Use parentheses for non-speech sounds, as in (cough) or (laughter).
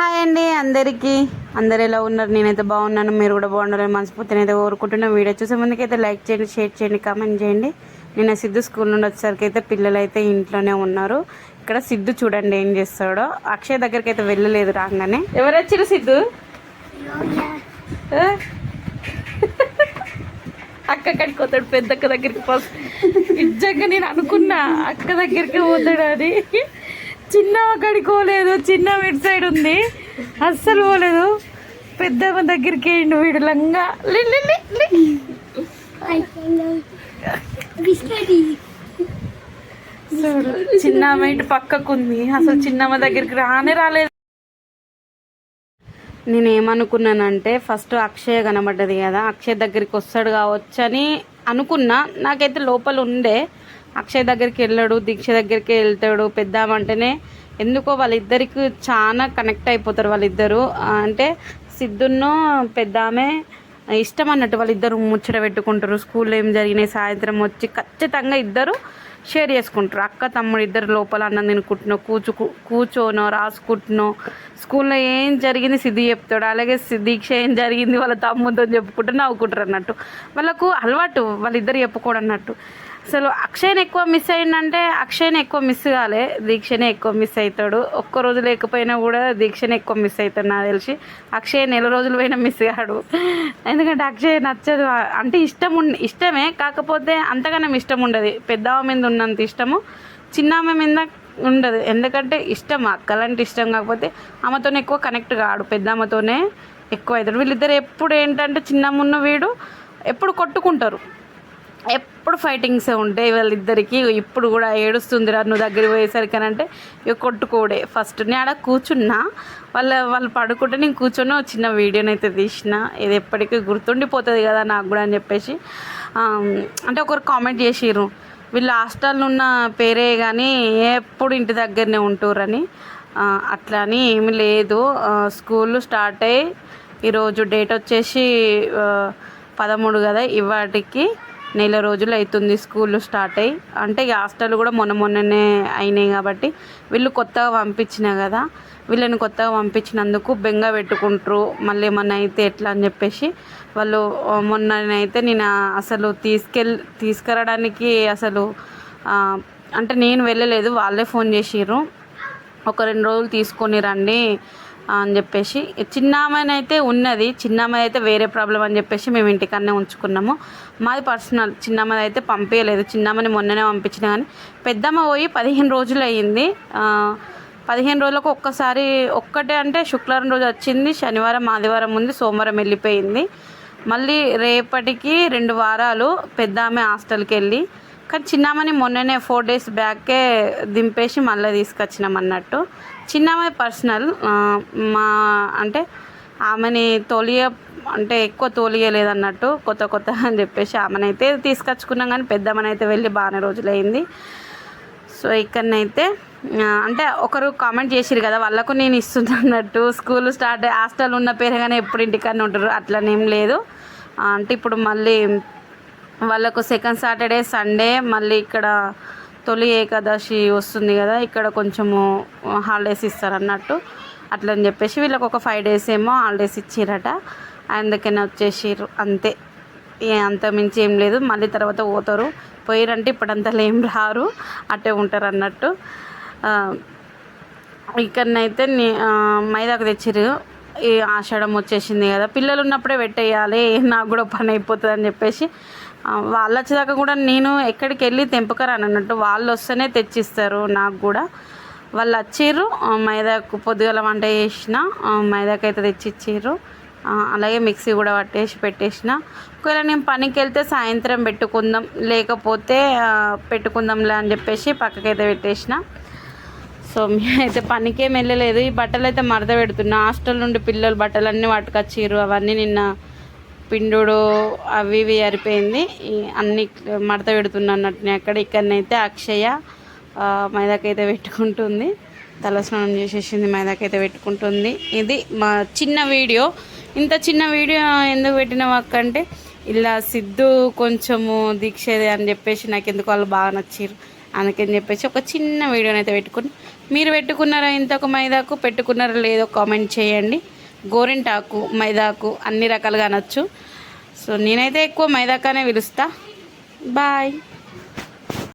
Hi అండి అందరికీ. అందరు ఎలా ఉన్నారు? నేనైతే బాగున్నాను. మీరు కూడా బాగున్నారని మనస్ఫూర్తిని అయితే కోరుకుంటున్నాను వీడియో చూసే ముందుకైతే లైక్ చేయండి షేర్ చేయండి కామెంట్ చేయండి. నేను సిద్ధు స్కూల్ నుండి వచ్చేసరికి అయితే పిల్లలు అయితే ఇంట్లోనే ఉన్నారు. ఇక్కడ సిద్ధు చూడండి ఏం చేస్తాడో. అక్షయ్ దగ్గరికి అయితే వెళ్ళలేదు రాగానే. ఎవరు వచ్చారు సిద్ధు? అక్క అక్కడికి పోతాడు పెద్ద అక్క దగ్గరికి ఫస్ట్ నిజంగా నేను అనుకున్నా అక్క దగ్గరికి పోతాడు అని. చిన్న అక్కడికి పోలేదు చిన్న ఇటు సైడ్ ఉంది. అస్సలు పోలేదు. పెద్దమ్మ దగ్గరికి వేయండు వీడు లంగా. లి, చూడు చిన్నమ్మ ఇటు పక్కకుంది అసలు చిన్నమ్మ దగ్గరికి రానే రాలేదు. నేను ఏమనుకున్నానంటే ఫస్ట్ అక్షయ్ కనబడ్డది కదా. అక్షయ్ దగ్గరికి వస్తాడు కావచ్చు అని అనుకున్నా. నాకైతే లోపల ఉండే. అక్షయ్ దగ్గరికి వెళ్ళాడు దీక్ష దగ్గరికి వెళ్తాడు పెద్దామ అంటేనే ఎందుకో వాళ్ళిద్దరికి చాలా కనెక్ట్ అయిపోతారు వాళ్ళిద్దరు. అంటే అంటే సిద్ధును ఆమె ఇష్టం అన్నట్టు వాళ్ళిద్దరు ముచ్చట పెట్టుకుంటారు. స్కూల్లో ఏం జరిగినాయి సాయంత్రం వచ్చి ఖచ్చితంగా ఇద్దరు షేర్ చేసుకుంటారు. అక్క తమ్ముడు ఇద్దరు లోపల అన్నం తినుకుంటున్నో కూర్చు కూర్చోనో రాసుకుంటున్నో. స్కూల్లో ఏం జరిగింది సిద్ధి చెప్తాడు. అలాగే సి- దీక్ష ఏం జరిగింది వాళ్ళ తమ్ముతో చెప్పుకుంటూ నవ్వుకుంటారు అన్నట్టు. వాళ్ళకు అలవాటు వాళ్ళిద్దరు చెప్పుకోడు అన్నట్టు. అసలు అక్షయ్ని ఎక్కువ మిస్ అయిందంటే అక్షయ్ని ఎక్కువ మిస్ కాలే. దీక్షనే ఎక్కువ మిస్ అవుతాడు ఒక్క రోజు లేకపోయినా కూడా దీక్షనే ఎక్కువ మిస్ అవుతాడు నాకు తెలిసి. అక్షయ్ నెల రోజులు పోయినా మిస్ కాడు. ఎందుకంటే అక్షయ్ నచ్చదు. అంటే ఇష్టం ఉండి ఇష్టమే. కాకపోతే అంతగానం ఇష్టం ఉండదు. పెద్దమ్మ మీద ఉన్నంత ఇష్టము. చిన్నమ్మ మీద ఉండదు. ఎందుకంటే ఇష్టం. అక్కలంటే ఇష్టం. కాకపోతే ఆమెతోనే ఎక్కువ కనెక్ట్ కాడు. పెద్దమ్మతోనే ఎక్కువ అవుతాడు వీళ్ళిద్దరు ఎప్పుడు ఏంటంటే చిన్నమ్మ ఉన్న వీడు ఎప్పుడు కొట్టుకుంటారు. ఎప్పుడు ఫైటింగ్సే ఉంటాయి వాళ్ళిద్దరికి ఇప్పుడు కూడా ఏడుస్తుంది రా నువ్వు దగ్గరికి పోయేసరికి అని అంటే ఇక కొట్టుకోడే. ఫస్ట్ నేను ఆడ కూర్చున్నా వాళ్ళ వాళ్ళు పడుకుంటే నేను కూర్చొని ఒక చిన్న వీడియోని అయితే తీసిన. ఇది ఎప్పటికీ గుర్తుండిపోతుంది కదా నాకు కూడా అని చెప్పేసి అంటే ఒకరు కామెంట్ చేసిర్రు. వీళ్ళు హాస్టల్లో ఉన్న పేరే కానీ ఎప్పుడు ఇంటి దగ్గరనే ఉంటుర్రని. అట్లా అని ఏమీ లేదు. స్కూల్ స్టార్ట్ అయ్యి ఈరోజు డేట్ వచ్చేసి పదమూడు కదా ఇవాటికి. నెల రోజులు అవుతుంది స్కూల్ స్టార్ట్ అయ్యి. అంటే ఈ హాస్టల్ కూడా మొన్న మొన్ననే అయినాయి కాబట్టి వీళ్ళు కొత్తగా పంపించిన కదా. వీళ్ళని కొత్తగా పంపించినందుకు బెంగ పెట్టుకుంటారు. మళ్ళీ ఏమన్నా అయితే ఎట్లా అని చెప్పేసి వాళ్ళు మొన్ననైతే నేను అసలు తీసుకెళ్ తీసుకురావడానికి అసలు అంటే నేను వెళ్ళలేదు. వాళ్ళే ఫోన్ చేసిర్రు. ఒక రెండు రోజులు తీసుకొని రండి. అని చెప్పేసి. చిన్న అయితే ఉన్నది. చిన్న అయితే వేరే ప్రాబ్లం అని చెప్పేసి మేము ఇంటికన్నే ఉంచుకున్నాము. మాది పర్సనల్. చిన్న అయితే పంపించలేదు చిన్నమ్మని మొన్ననే పంపించిన కానీ పెద్దమ్మ పోయి పదిహేను రోజులు అయ్యింది. పదిహేను రోజులకు ఒక్కసారి ఒక్కటే అంటే శుక్రవారం రోజు వచ్చింది. శనివారం ఆదివారం ఉంది. సోమవారం వెళ్ళిపోయింది. మళ్ళీ రేపటికి రెండు వారాలు పెద్ద ఆమె హాస్టల్కి వెళ్ళి కానీ చిన్నామని మొన్ననే ఫోర్ డేస్ బ్యాకే దింపేసి మళ్ళీ తీసుకొచ్చినాం అన్నట్టు. చిన్నామె పర్సనల్ మా అంటే ఆమెని తోలియ అంటే ఎక్కువ తోలియలేదు అన్నట్టు కొత్త కొత్త అని చెప్పేసి ఆమెనైతే తీసుకొచ్చుకున్నాం కానీ పెద్దమ్మనైతే వెళ్ళి బాగానే రోజులైంది. సో ఇక్కడనైతే అంటే ఒకరు కామెంట్ చేసిరు కదా వాళ్ళకు నేను ఇస్తున్నట్టు స్కూల్ స్టార్ట్ హాస్టల్ ఉన్న పేరుగానే ఎప్పుడు ఇంటికన్నా ఉంటారు అట్లనేం లేదు. అంటే ఇప్పుడు మళ్ళీ వాళ్ళకు సెకండ్ సాటర్డే సండే మళ్ళీ ఇక్కడ తొలి ఏకాదశి వస్తుంది కదా ఇక్కడ కొంచెము హాలిడేస్ ఇస్తారు అన్నట్టు అట్లా అని చెప్పేసి వీళ్ళకి ఒక ఫైవ్ డేస్ ఏమో హాలిడేస్ ఇచ్చిరట. అందుకని వచ్చేసిర్రు అంతే. అంత మించి ఏం లేదు. మళ్ళీ తర్వాత పోతారు. పోయిరంటే ఇప్పుడంతా ఏం రారు. అట్టే ఉంటారు అన్నట్టు ఇక్కడనైతే మైదాకు తెచ్చిర్రు. ఈ ఆషాఢం వచ్చేసింది కదా. పిల్లలు ఉన్నప్పుడే పెట్టేయాలి. (laughs) నాకు కూడా పని అయిపోతుంది అని చెప్పేసి వాళ్ళు వచ్చేదాకా కూడా నేను ఎక్కడికి వెళ్ళి తెంపుకరాను అన్నట్టు. వాళ్ళు వస్తేనే తెచ్చిస్తారు నాకు కూడా. వాళ్ళు వచ్చిర్రు మైదాకు పొద్దుగల వంట చేసిన మైదాకు అయితే తెచ్చిచ్చిర్రు అలాగే మిక్సీ కూడా పట్టేసి పెట్టేసిన. ఒకవేళ నేను పనికి వెళ్తే సాయంత్రం పెట్టుకుందాం లేకపోతే పెట్టుకుందాంలే అని చెప్పేసి పక్కకైతే పెట్టేసిన. సో మేమైతే పనికేం వెళ్ళలేదు. ఈ బట్టలు అయితే మడత పెడుతున్నా. హాస్టల్ నుండి పిల్లలు బట్టలన్నీ పట్టుకొచ్చిర్రు. అవన్నీ నిన్న పిండుడు అవి ఇవి అరిపోయింది. అన్ని మడత పెడుతున్నా అన్నట్టు అక్కడ ఇక్కడనైతే అక్షయ మైదాకైతే పెట్టుకుంటుంది. తలస్నానం చేసేసింది మైదాకైతే పెట్టుకుంటుంది. ఇది మా చిన్న వీడియో. ఇంత చిన్న వీడియో ఎందుకు పెట్టిన అంటే ఇలా సిద్ధు కొంచెము దీక్షది అని చెప్పేసి నాకు ఎందుకు వాళ్ళు బాగా నచ్చిర్రు. అందుకని చెప్పేసి ఒక చిన్న వీడియోని అయితే పెట్టుకుని మీరు పెట్టుకున్నారా ఇంతకు మైదాకు? పెట్టుకున్నారా లేదో కామెంట్ చేయండి. గోరింటాకు మైదాకు అన్ని రకాలుగా అనొచ్చు. సో నేనైతే ఎక్కువ మైదాకానే పిలుస్తా. బాయ్.